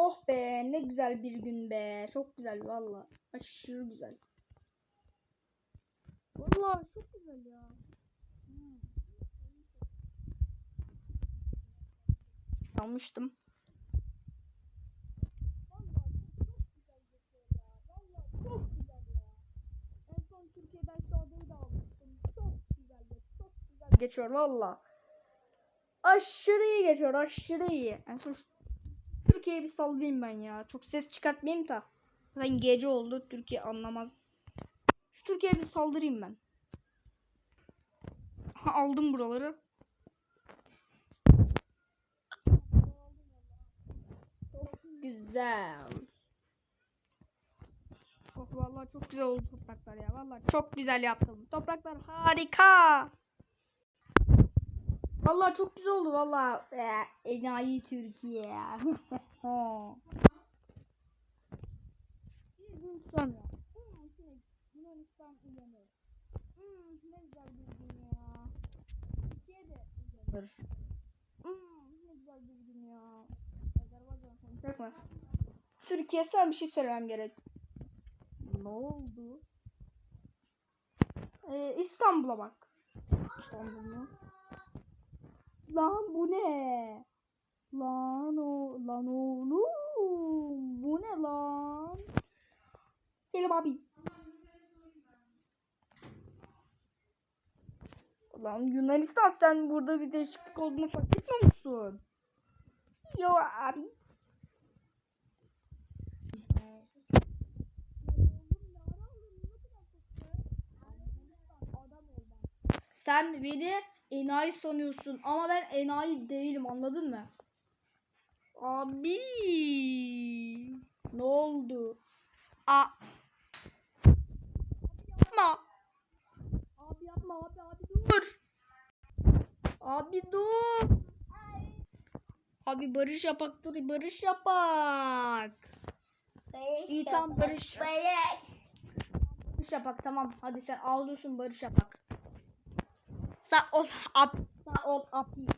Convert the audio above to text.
Oh be ne güzel bir gün be. Çok güzel valla. Aşırı güzel. Valla çok güzel ya. Hmm. Almıştım. Türkiye'den Şado'yu da almıştım. Çok güzel. Çok güzel geçiyor valla. Aşırı iyi geçiyor. Aşırı iyi. En son şu Türkiye'ye bir sallayayım ben ya. Çok ses çıkartmayayım da. Zaten gece oldu. Türkiye anlamaz. Şu Türkiye'ye bir saldırayım ben. Ha, aldım buraları. Çok güzel. Oh, vallahi çok güzel oldu topraklar ya. Vallahi çok güzel yaptım. Topraklar harika. Vallahi çok güzel oldu vallahi. Ee, enayi Türkiye. bir gün sonra. Şimdi Yunanistan uyanır. Hmm, ne güzel bir gün ya. Türkiye de uyanır. Hmm, ne güzel bir gün ya. Azerbaycan konuşacak mı? Türkiye sana bir şey söylemem gerek. Ne oldu? Ee, İstanbul'a bak. İstanbul mu? Lan bu ne? Lan o lan oğlum. Bu ne lan? Selim abi. Lan Yunanistan sen burada bir değişiklik olduğunu fark etmiyor musun? Yo abi. Sen beni enayi sanıyorsun ama ben enayi değilim anladın mı? Abi ne oldu? A yapma. Abi yapma abi abi dur. Abi dur. Abi barış yapak dur barış yapak. İyi tamam barış. Barış yapak tamam hadi sen ağlıyorsun barış yapak. Sağ ol ap. Sağ ol abi.